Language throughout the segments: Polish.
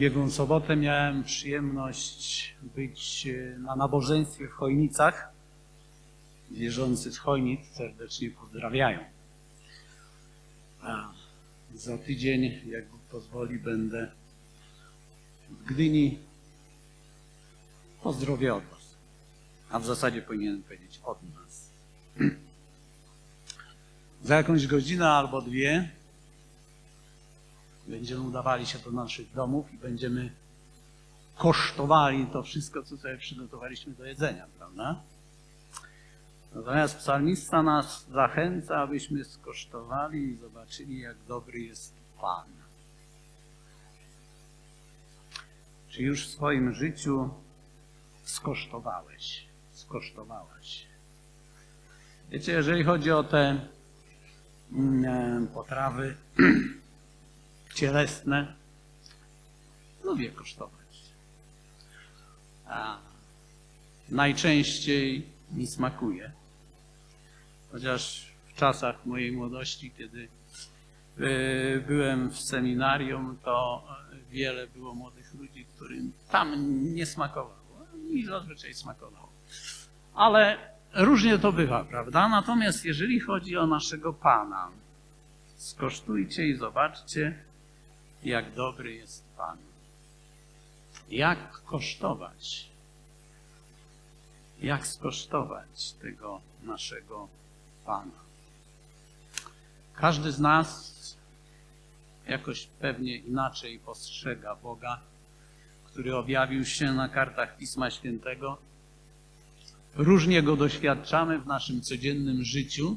ubiegłą sobotę miałem przyjemność być e, na nabożeństwie w Chojnicach. Wierzący z Chojnic serdecznie pozdrawiają. A za tydzień, jak Bóg pozwoli, będę w Gdyni. Pozdrowię od Was. A w zasadzie powinienem powiedzieć od nas. Za jakąś godzinę albo dwie będziemy udawali się do naszych domów i będziemy kosztowali to wszystko, co sobie przygotowaliśmy do jedzenia, prawda? Natomiast psalmista nas zachęca, abyśmy skosztowali i zobaczyli, jak dobry jest Pan. Czy już w swoim życiu skosztowałeś, skosztowałaś? Wiecie, jeżeli chodzi o te mm, potrawy cielesne, lubię kosztować. A najczęściej mi smakuje. Chociaż w czasach mojej młodości, kiedy y, byłem w seminarium, to wiele było młodych ludzi, którym tam nie smakowało. Mi zazwyczaj smakowało. Ale różnie to bywa, prawda? Natomiast jeżeli chodzi o naszego Pana, skosztujcie i zobaczcie, jak dobry jest Pan. Jak kosztować? Jak skosztować tego naszego Pana? Każdy z nas jakoś pewnie inaczej postrzega Boga, który objawił się na kartach Pisma Świętego. Różnie go doświadczamy w naszym codziennym życiu.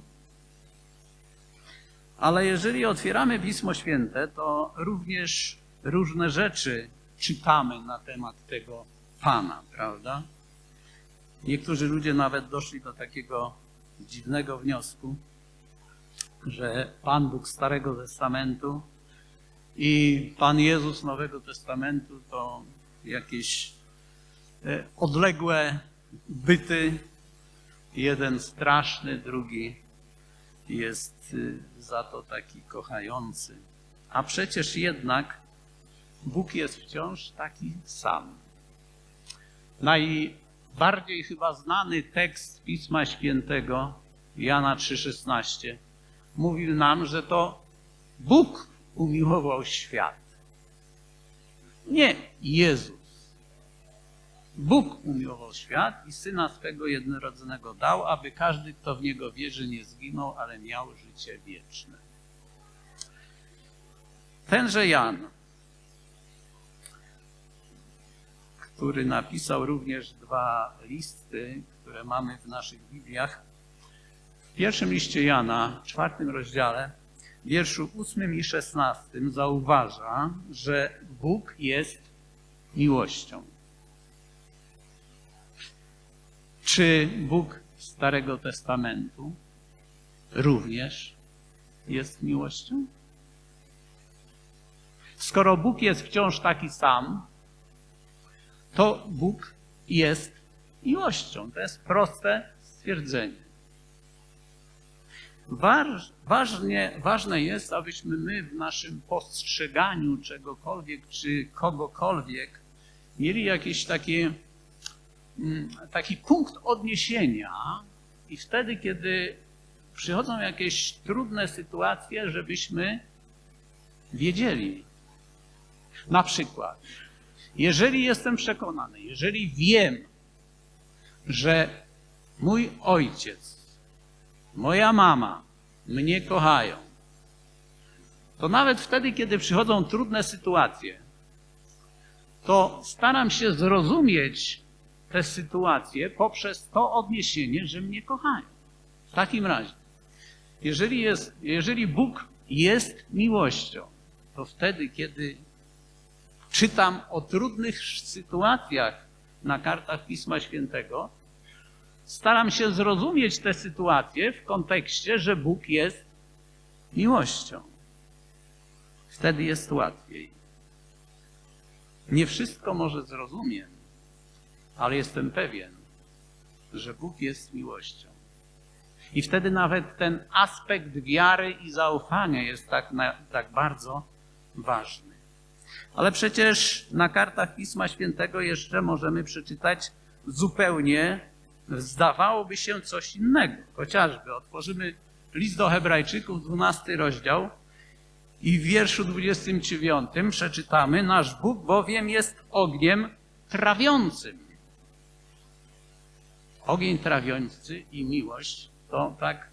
Ale jeżeli otwieramy Pismo Święte, to również różne rzeczy czytamy na temat tego Pana, prawda? Niektórzy ludzie nawet doszli do takiego dziwnego wniosku, że Pan Bóg Starego Testamentu i Pan Jezus Nowego Testamentu to jakieś e, odległe byty, jeden straszny, drugi jest y, za to taki kochający. A przecież jednak Bóg jest wciąż taki sam. Najbardziej chyba znany tekst Pisma Świętego, Jana 3,16, mówił nam, że to Bóg umiłował świat. Nie Jezus. Bóg umiłował świat i Syna swego jednorodzonego dał, aby każdy, kto w Niego wierzy, nie zginął, ale miał życie wieczne. Tenże Jan, który napisał również dwa listy, które mamy w naszych Bibliach, w pierwszym liście Jana, w czwartym rozdziale, wierszu ósmym i szesnastym zauważa, że Bóg jest miłością. Czy Bóg Starego Testamentu również jest miłością? Skoro Bóg jest wciąż taki sam, to Bóg jest miłością. To jest proste stwierdzenie. Ważnie, ważne jest, abyśmy my w naszym postrzeganiu czegokolwiek czy kogokolwiek mieli jakieś takie taki punkt odniesienia i wtedy, kiedy przychodzą jakieś trudne sytuacje, żebyśmy wiedzieli. Na przykład, jeżeli jestem przekonany, jeżeli wiem, że mój ojciec, moja mama mnie kochają, to nawet wtedy, kiedy przychodzą trudne sytuacje, to staram się zrozumieć te sytuacje poprzez to odniesienie, że mnie kochają. W takim razie, jeżeli, jest, jeżeli Bóg jest miłością, to wtedy, kiedy czytam o trudnych sytuacjach na kartach Pisma Świętego, staram się zrozumieć te sytuacje w kontekście, że Bóg jest miłością. Wtedy jest łatwiej. Nie wszystko może zrozumiem, ale jestem pewien, że Bóg jest miłością. I wtedy nawet ten aspekt wiary i zaufania jest tak, na, tak bardzo ważny. Ale przecież na kartach Pisma Świętego jeszcze możemy przeczytać zupełnie, zdawałoby się, coś innego. Chociażby otworzymy list do Hebrajczyków, 12 rozdział i w wierszu 29 przeczytamy: Nasz Bóg bowiem jest ogniem trawiącym. Ogień trawiący i miłość to tak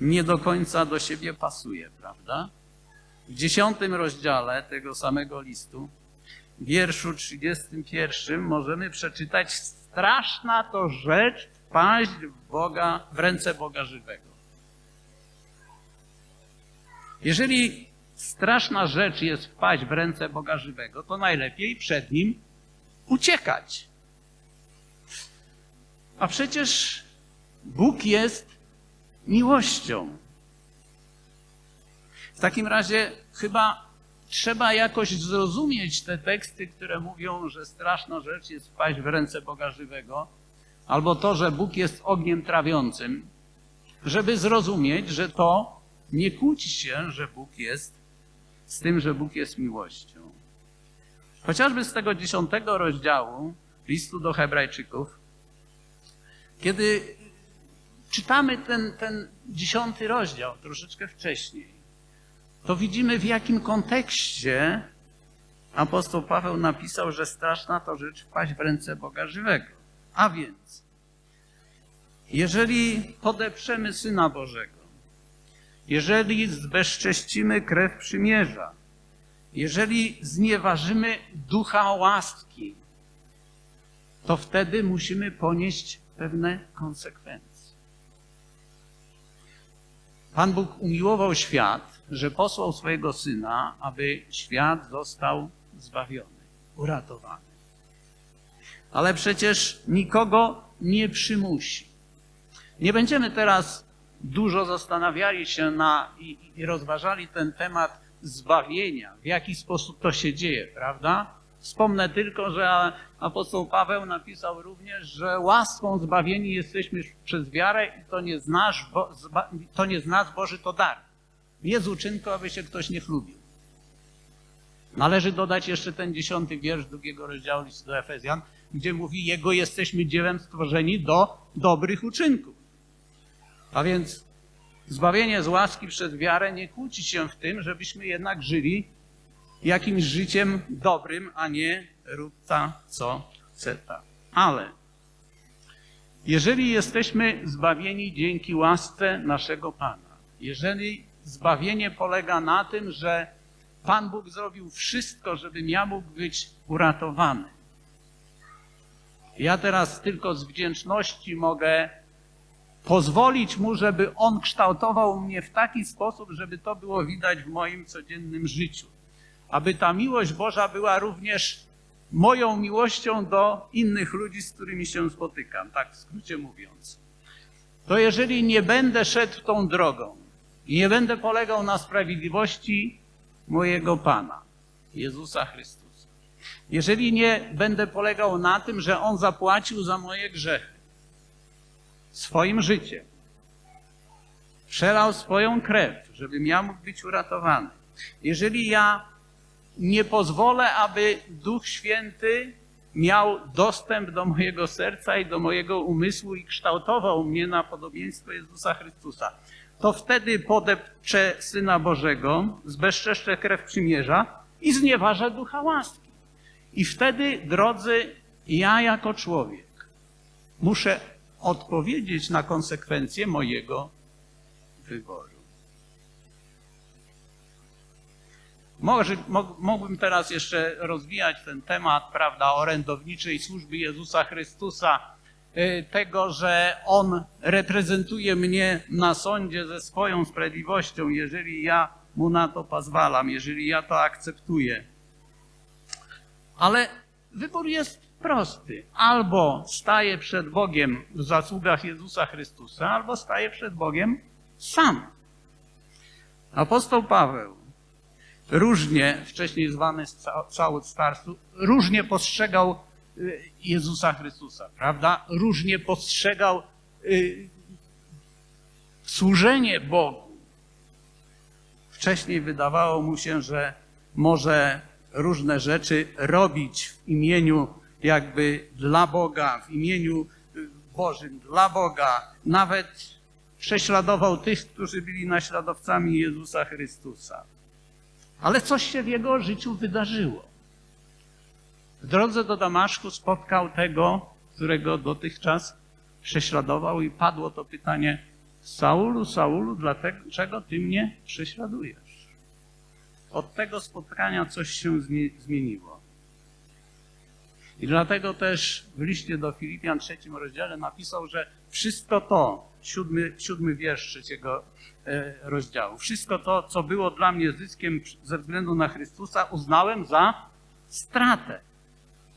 nie do końca do siebie pasuje, prawda? W dziesiątym rozdziale tego samego listu, wierszu 31 możemy przeczytać straszna to rzecz wpaść w Boga, w ręce Boga żywego. Jeżeli straszna rzecz jest wpaść w ręce Boga żywego, to najlepiej przed nim uciekać. A przecież Bóg jest miłością. W takim razie chyba trzeba jakoś zrozumieć te teksty, które mówią, że straszna rzecz jest wpaść w ręce Boga żywego, albo to, że Bóg jest ogniem trawiącym, żeby zrozumieć, że to nie kłóci się, że Bóg jest z tym, że Bóg jest miłością. Chociażby z tego dziesiątego rozdziału listu do Hebrajczyków, kiedy czytamy ten, ten dziesiąty rozdział troszeczkę wcześniej, to widzimy w jakim kontekście apostoł Paweł napisał, że straszna to rzecz wpaść w ręce Boga żywego. A więc, jeżeli podeprzemy Syna Bożego, jeżeli zbezcześcimy krew przymierza, jeżeli znieważymy ducha łaski, to wtedy musimy ponieść pewne konsekwencje. Pan Bóg umiłował świat, że posłał swojego syna, aby świat został zbawiony, uratowany. Ale przecież nikogo nie przymusi. Nie będziemy teraz dużo zastanawiali się na i, i rozważali ten temat zbawienia, w jaki sposób to się dzieje, prawda? Wspomnę tylko, że apostoł Paweł napisał również, że łaską zbawieni jesteśmy przez wiarę i to nie z nas, bo, to nie z nas Boży to dar. Nie z uczynku, aby się ktoś nie chlubił. Należy dodać jeszcze ten dziesiąty wiersz drugiego rozdziału listu do Efezjan, gdzie mówi, Jego jesteśmy dziełem stworzeni do dobrych uczynków. A więc zbawienie z łaski przez wiarę nie kłóci się w tym, żebyśmy jednak żyli jakimś życiem dobrym, a nie rób ta, co chce ta. Ale jeżeli jesteśmy zbawieni dzięki łasce naszego Pana, jeżeli zbawienie polega na tym, że Pan Bóg zrobił wszystko, żebym ja mógł być uratowany. Ja teraz tylko z wdzięczności mogę pozwolić Mu, żeby On kształtował mnie w taki sposób, żeby to było widać w moim codziennym życiu aby ta miłość Boża była również moją miłością do innych ludzi, z którymi się spotykam, tak w skrócie mówiąc. To jeżeli nie będę szedł tą drogą i nie będę polegał na sprawiedliwości mojego Pana, Jezusa Chrystusa, jeżeli nie będę polegał na tym, że On zapłacił za moje grzechy swoim życiem, przelał swoją krew, żebym ja mógł być uratowany, jeżeli ja nie pozwolę, aby Duch Święty miał dostęp do mojego serca i do mojego umysłu i kształtował mnie na podobieństwo Jezusa Chrystusa. To wtedy podepczę Syna Bożego, zbezczeszczę krew przymierza i znieważę ducha łaski. I wtedy, drodzy, ja jako człowiek muszę odpowiedzieć na konsekwencje mojego wyboru. Mógłbym teraz jeszcze rozwijać ten temat, prawda, orędowniczej służby Jezusa Chrystusa, y, tego, że On reprezentuje mnie na sądzie ze swoją sprawiedliwością, jeżeli ja Mu na to pozwalam, jeżeli ja to akceptuję. Ale wybór jest prosty. Albo staję przed Bogiem w zasługach Jezusa Chrystusa, albo staję przed Bogiem sam. Apostoł Paweł różnie, wcześniej zwany całut starstu, różnie postrzegał y, Jezusa Chrystusa, prawda? Różnie postrzegał y, służenie Bogu. Wcześniej wydawało mu się, że może różne rzeczy robić w imieniu jakby dla Boga, w imieniu y, Bożym, dla Boga. Nawet prześladował tych, którzy byli naśladowcami Jezusa Chrystusa. Ale coś się w jego życiu wydarzyło. W drodze do Damaszku spotkał tego, którego dotychczas prześladował i padło to pytanie Saulu, Saulu, dlaczego ty mnie prześladujesz? Od tego spotkania coś się zmi- zmieniło. I dlatego też w liście do Filipian trzecim rozdziale napisał, że wszystko to, siódmy, siódmy wiersz trzeciego e, rozdziału, wszystko to, co było dla mnie zyskiem ze względu na Chrystusa, uznałem za stratę.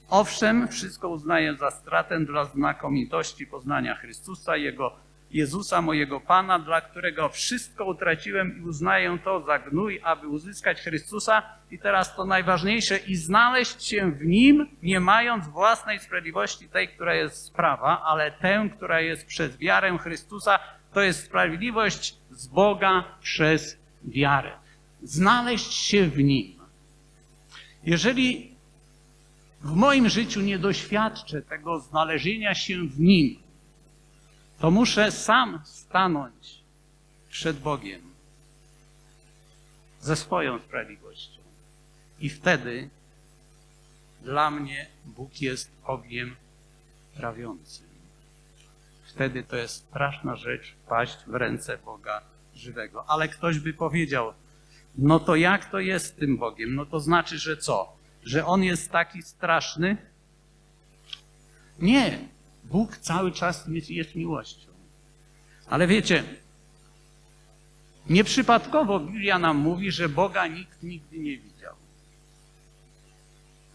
Owszem, wszystko uznaję za stratę dla znakomitości poznania Chrystusa, Jego Jezusa, mojego Pana, dla którego wszystko utraciłem i uznaję to za gnój, aby uzyskać Chrystusa. I teraz to najważniejsze, i znaleźć się w Nim, nie mając własnej sprawiedliwości, tej, która jest z prawa, ale tę, która jest przez wiarę Chrystusa, to jest sprawiedliwość z Boga przez wiarę. Znaleźć się w Nim. Jeżeli w moim życiu nie doświadczę tego znalezienia się w Nim, to muszę sam stanąć przed Bogiem ze swoją sprawiedliwością. I wtedy dla mnie Bóg jest ogniem trawiącym. Wtedy to jest straszna rzecz paść w ręce Boga żywego. Ale ktoś by powiedział, no to jak to jest z tym Bogiem? No to znaczy, że co? Że On jest taki straszny? Nie. Bóg cały czas jest, miłością. Ale wiecie, nieprzypadkowo Biblia nam mówi, że Boga nikt nigdy nie widział.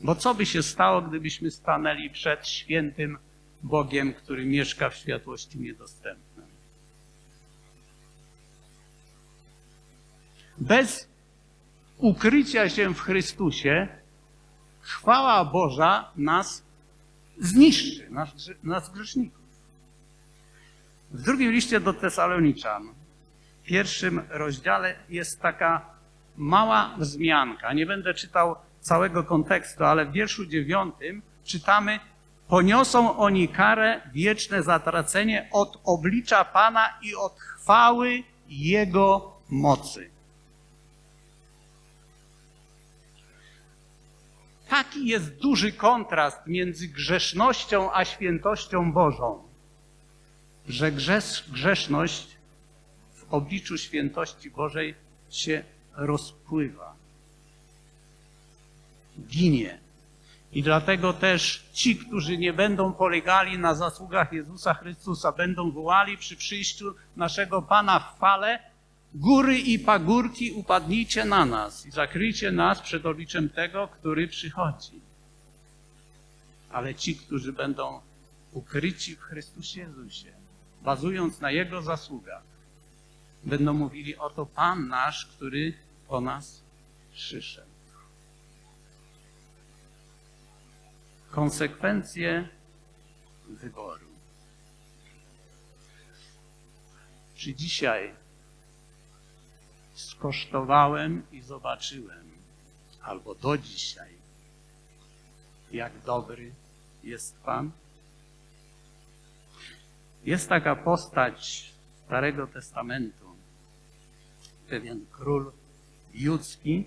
Bo co by się stało, gdybyśmy stanęli przed świętym Bogiem, który mieszka w światłości niedostępnej? Bez ukrycia się w Chrystusie, chwała Boża nas zniszczy, nas, nas grzeszników. W drugim liście do Tesaloniczan, w pierwszym rozdziale jest taka mała wzmianka. Nie będę czytał całego kontekstu, ale w wierszu dziewiątym czytamy Poniosą oni karę, wieczne zatracenie od oblicza Pana i od chwały Jego mocy. Taki jest duży kontrast między grzesznością a świętością Bożą, że grzesz, grzeszność w obliczu świętości Bożej się rozpływa, ginie. I dlatego też ci, którzy nie będą polegali na zasługach Jezusa Chrystusa, będą wołali przy przyjściu naszego Pana w chwale, góry i pagórki upadnijcie na nas i zakryjcie nas przed obliczem tego, który przychodzi. Ale ci, którzy będą ukryci w Chrystusie Jezusie, bazując na Jego zasługach, będą mówili, oto Pan nasz, który po nas przyszedł. Konsekwencje wyboru. Czy dzisiaj skosztowałem i zobaczyłem, albo do dzisiaj, jak dobry jest Pan? Jest taka postać Starego Testamentu, pewien król judzki,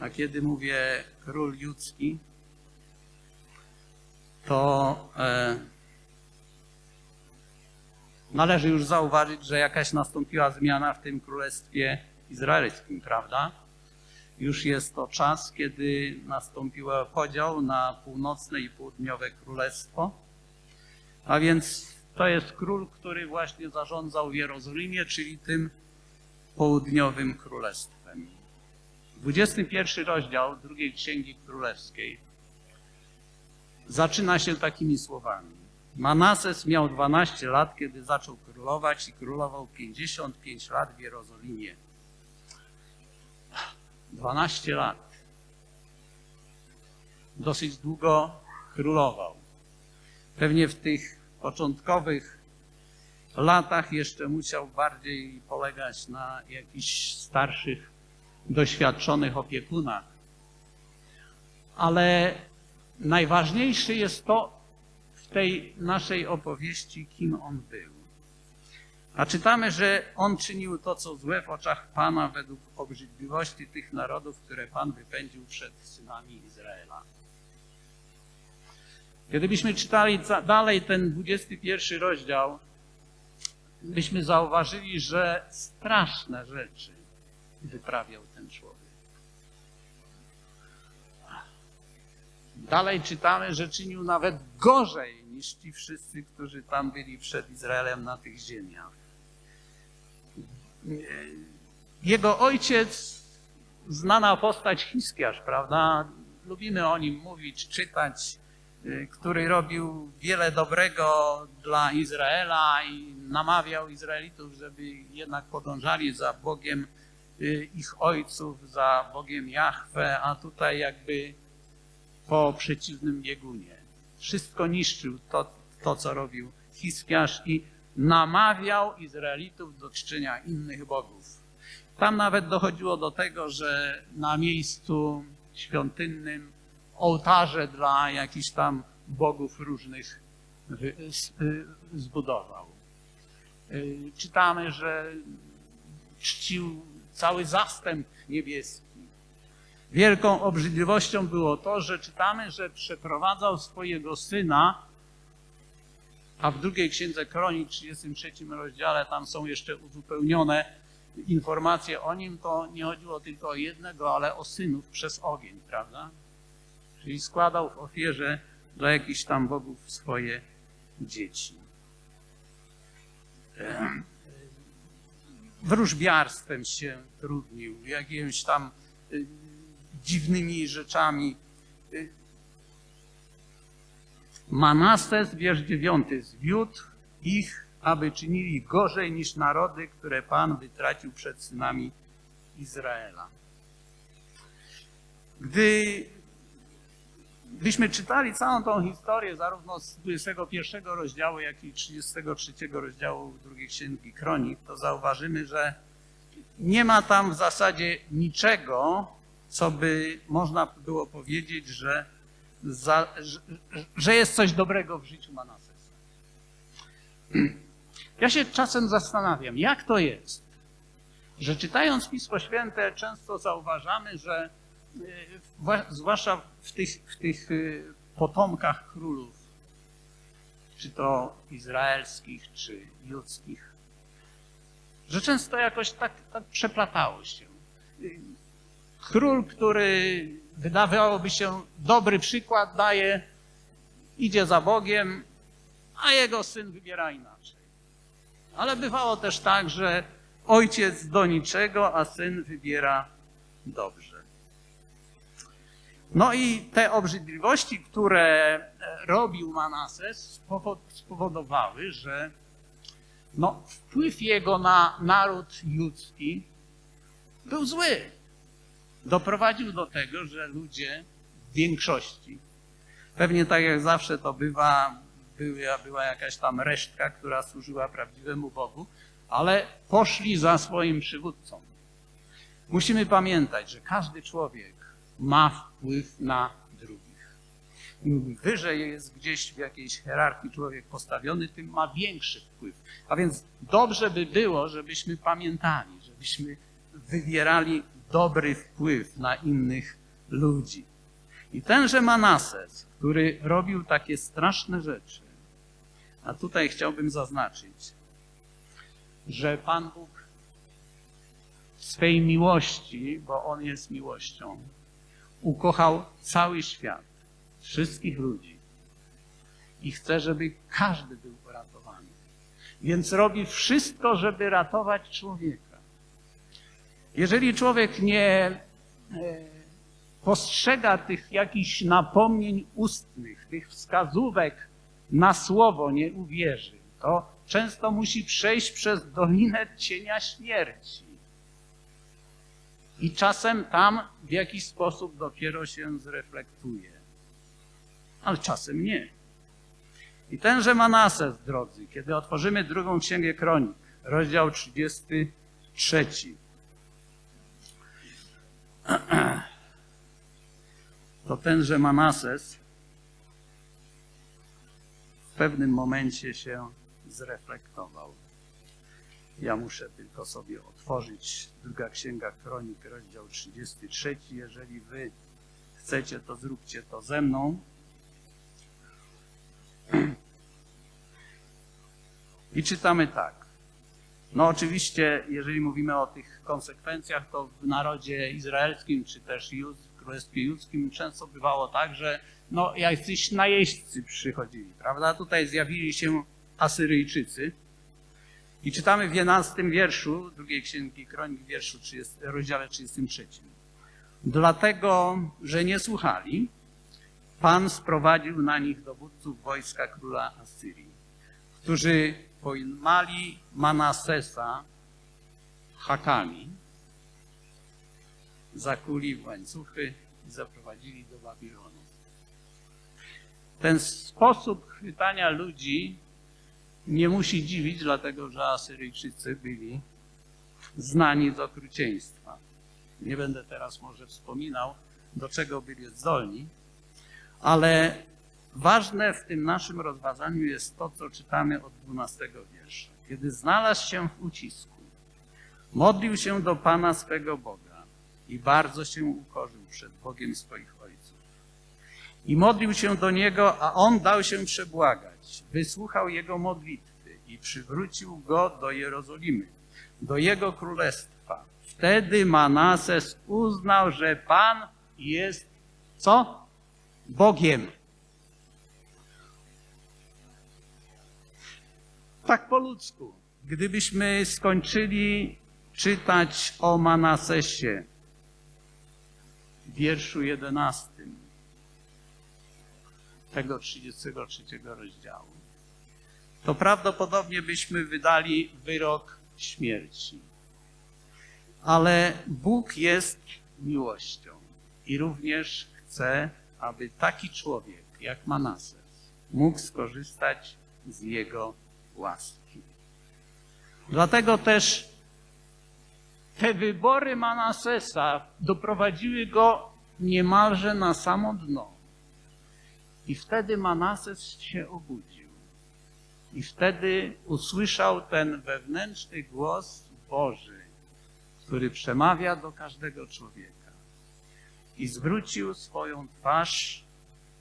a kiedy mówię król judzki, to e, należy już zauważyć, że jakaś nastąpiła zmiana w tym królestwie izraelskim, prawda? Już jest to czas, kiedy nastąpił podział na północne i południowe królestwo. A więc to jest król, który właśnie zarządzał w Jerozolimie, czyli tym południowym królestwem. 21 rozdział drugiej Księgi Królewskiej zaczyna się takimi słowami. Manases miał 12 lat, kiedy zaczął królować i królował 55 lat w Jerozolimie. 12 lat. Dosyć długo królował. Pewnie w tych początkowych latach jeszcze musiał bardziej polegać na jakichś starszych, doświadczonych opiekunach, Ale najważniejsze jest to tej naszej opowieści, kim on był. A czytamy, że on czynił to, co złe w oczach Pana według obrzydliwości tych narodów, które Pan wypędził przed synami Izraela. Kiedybyśmy czytali dalej ten 21 rozdział, byśmy zauważyli, że straszne rzeczy wyprawiał ten człowiek. Dalej czytamy, że czynił nawet gorzej niż ci wszyscy, którzy tam byli przed Izraelem na tych ziemiach. Jego ojciec, znana postać Hiskiarz, prawda? Lubimy o nim mówić, czytać, y, który robił wiele dobrego dla Izraela i namawiał Izraelitów, żeby jednak podążali za Bogiem y, ich ojców, za Bogiem Jahwe, a tutaj jakby po przeciwnym biegunie. Wszystko niszczył to, to co robił Hiskiarz i namawiał Izraelitów do czczenia innych bogów. Tam nawet dochodziło do tego, że na miejscu świątynnym ołtarze dla jakichś tam bogów różnych y, zbudował. Y, Czytamy, że czcił cały zastęp niebieski. Wielką obrzydliwością było to, że czytamy, że przeprowadzał swojego syna, a w drugiej księdze Kronik, 33 rozdziale, tam są jeszcze uzupełnione informacje o nim, to nie chodziło tylko o jednego, ale o synów przez ogień, prawda? Czyli składał w ofierze dla jakichś tam bogów swoje dzieci. Em, Wróżbiarstwem się trudnił, jakimiś tam dziwnymi rzeczami. Manases, wiersz dziewiąty, zwiódł ich, aby czynili gorzej niż narody, które Pan wytracił przed synami Izraela. Gdy Gdyśmy czytali całą tą historię, zarówno z 21 rozdziału, jak i 33 rozdziału drugiej księgi Kronik, to zauważymy, że nie ma tam w zasadzie niczego, co by można było powiedzieć, że, za, że, że jest coś dobrego w życiu Manasesa. Ja się czasem zastanawiam, jak to jest, że czytając Pismo Święte często zauważamy, że y, wła- zwłaszcza w tych, w tych y, potomkach królów, czy to izraelskich, czy judzkich, że często jakoś tak, tak przeplatało się. Król, który wydawałoby się dobry przykład daje, idzie za Bogiem, a jego syn wybiera inaczej. Ale bywało też tak, że ojciec do niczego, a syn wybiera dobrze. No i te obrzydliwości, które e, robił Manases, spowo- spowodowały, że no, wpływ jego na naród ludzki był zły. Doprowadził do tego, że ludzie w większości, pewnie tak jak zawsze to bywa, była, była jakaś tam resztka, która służyła prawdziwemu Bogu, ale poszli za swoim przywódcą. Musimy pamiętać, że każdy człowiek ma wpływ na drugich. Im wyżej jest gdzieś w jakiejś hierarchii człowiek postawiony, tym ma większy wpływ. A więc dobrze by było, żebyśmy pamiętali, żebyśmy wywierali dobry wpływ na innych ludzi. I tenże Manases, który robił takie straszne rzeczy, a tutaj chciałbym zaznaczyć, że Pan Bóg w swej miłości, bo On jest miłością, ukochał cały świat, wszystkich ludzi i chce, żeby każdy był uratowany. Więc robi wszystko, żeby ratować człowieka. Jeżeli człowiek nie e, postrzega tych jakichś napomnień ustnych, tych wskazówek na słowo, nie uwierzy, to często musi przejść przez dolinę cienia śmierci. I czasem tam w jakiś sposób dopiero się zreflektuje. Ale czasem nie. I tenże Manases, drodzy, kiedy otworzymy drugą księgę kronik, rozdział 33. to tenże Manases w pewnym momencie się zreflektował. Ja muszę tylko sobie otworzyć druga księga kronik, rozdział 33. Jeżeli wy chcecie, to zróbcie to ze mną. I czytamy tak. No oczywiście, jeżeli mówimy o tych konsekwencjach, to w narodzie izraelskim, czy też jud, w Królestwie Judzkim często bywało tak, że no jacyś najeźdźcy przychodzili, prawda? Tutaj zjawili się Asyryjczycy. I czytamy w 11 wierszu drugiej księgi kronik, wierszu 30, rozdziale 33. Dlatego, że nie słuchali, Pan sprowadził na nich dowódców wojska króla Asyrii, którzy pojmali Manasesa hakami, zakuli w łańcuchy i zaprowadzili do Babilonu. Ten sposób chwytania ludzi nie musi dziwić, dlatego że Asyryjczycy byli znani z okrucieństwa. Nie będę teraz może wspominał, do czego byli zdolni, ale ważne w tym naszym rozważaniu jest to, co czytamy od 12 wiersza. Kiedy znalazł się w ucisku, modlił się do Pana swego Boga i bardzo się ukorzył przed Bogiem swoich ojców. I modlił się do Niego, a On dał się przebłagać. Wysłuchał Jego modlitwy i przywrócił Go do Jerozolimy, do Jego królestwa. Wtedy Manases uznał, że Pan jest co? Bogiem. Tak po ludzku. Gdybyśmy skończyli czytać o Manasesie wierszu 11 tego 33 rozdziału, to prawdopodobnie byśmy wydali wyrok śmierci. Ale Bóg jest miłością i również chce, aby taki człowiek jak Manases mógł skorzystać z jego łaski. Dlatego też te wybory Manasesa doprowadziły go niemalże na samo dno. I wtedy Manases się obudził. I wtedy usłyszał ten wewnętrzny głos Boży, który przemawia do każdego człowieka. I zwrócił swoją twarz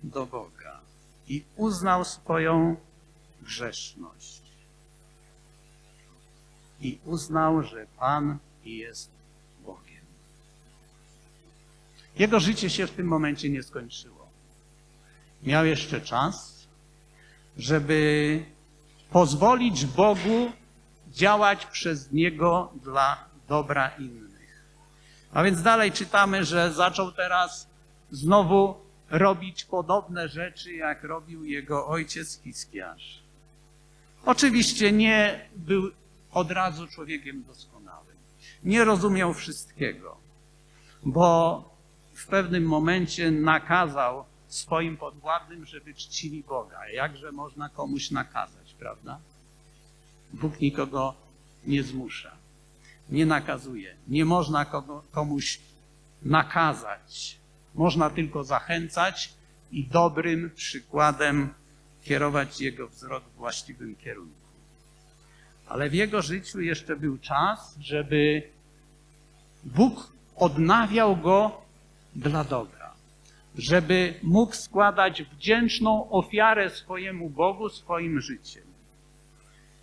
do Boga. I uznał swoją grzeszność. I uznał, że Pan jest Bogiem. Jego życie się w tym momencie nie skończyło. Miał jeszcze czas, żeby pozwolić Bogu działać przez niego dla dobra innych. A więc dalej czytamy, że zaczął teraz znowu robić podobne rzeczy, jak robił jego ojciec Hiskiarz. Oczywiście nie był od razu człowiekiem doskonałym. Nie rozumiał wszystkiego, bo w pewnym momencie nakazał swoim podwładnym, żeby czcili Boga. Jakże można komuś nakazać, prawda? Bóg nikogo nie zmusza, nie nakazuje. Nie można kogo, komuś nakazać. Można tylko zachęcać i dobrym przykładem kierować jego wzrok w właściwym kierunku. Ale w jego życiu jeszcze był czas, żeby Bóg odnawiał go dla dobra, żeby mógł składać wdzięczną ofiarę swojemu Bogu swoim życiem.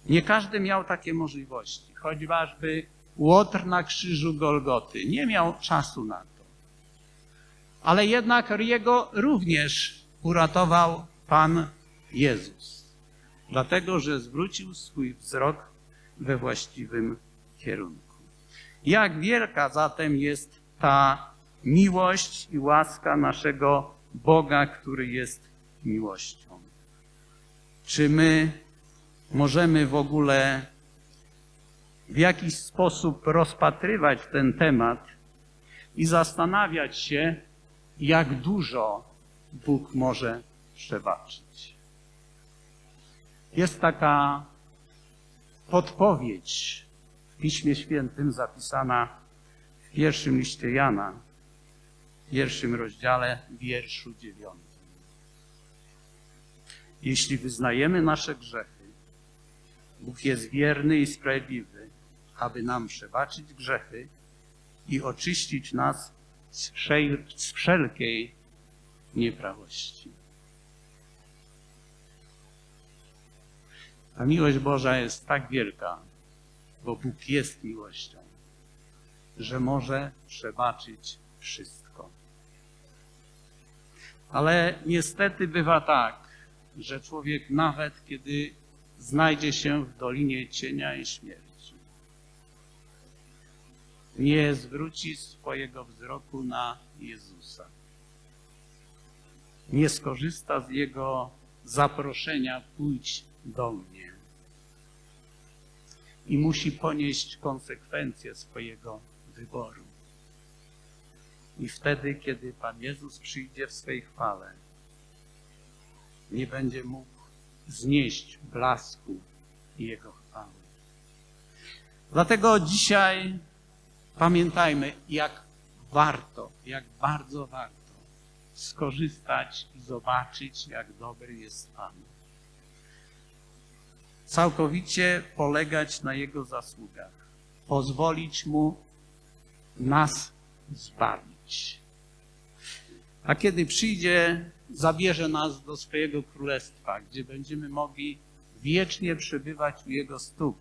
Nie każdy miał takie możliwości, choćby Łotr na krzyżu Golgoty nie miał czasu na to. Ale jednak jego również uratował Pan Jezus, dlatego że zwrócił swój wzrok we właściwym kierunku. Jak wielka zatem jest ta miłość i łaska naszego Boga, który jest miłością. Czy my możemy w ogóle w jakiś sposób rozpatrywać ten temat i zastanawiać się, jak dużo Bóg może przebaczyć. Jest taka podpowiedź w Piśmie Świętym zapisana w pierwszym liście Jana, pierwszym rozdziale, wierszu dziewiątym. Jeśli wyznajemy nasze grzechy, Bóg jest wierny i sprawiedliwy, aby nam przebaczyć grzechy i oczyścić nas z wszelkiej nieprawości. Ta miłość Boża jest tak wielka, bo Bóg jest miłością, że może przebaczyć wszystko. Ale niestety bywa tak, że człowiek nawet kiedy znajdzie się w dolinie cienia i śmierci, nie zwróci swojego wzroku na Jezusa. Nie skorzysta z Jego zaproszenia pójdź do mnie. I musi ponieść konsekwencje swojego wyboru. I wtedy, kiedy Pan Jezus przyjdzie w swej chwale, nie będzie mógł znieść blasku Jego chwały. Dlatego dzisiaj pamiętajmy, jak warto, jak bardzo warto skorzystać i zobaczyć, jak dobry jest Pan. Całkowicie polegać na Jego zasługach, pozwolić Mu nas zbawić. A kiedy przyjdzie, zabierze nas do swojego królestwa, gdzie będziemy mogli wiecznie przebywać u Jego stóp,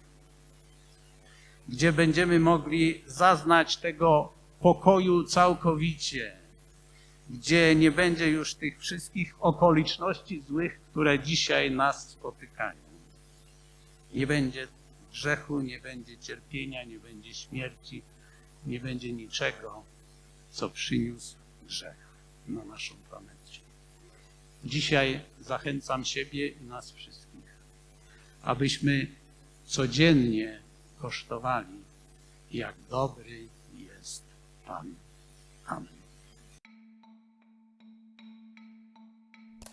gdzie będziemy mogli zaznać tego pokoju całkowicie, gdzie nie będzie już tych wszystkich okoliczności złych, które dzisiaj nas spotykają. Nie będzie grzechu, nie będzie cierpienia, nie będzie śmierci, nie będzie niczego, co przyniósł grzech na naszą planecie. Dzisiaj zachęcam siebie i nas wszystkich, abyśmy codziennie kosztowali, jak dobry jest Pan.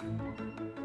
Thank you.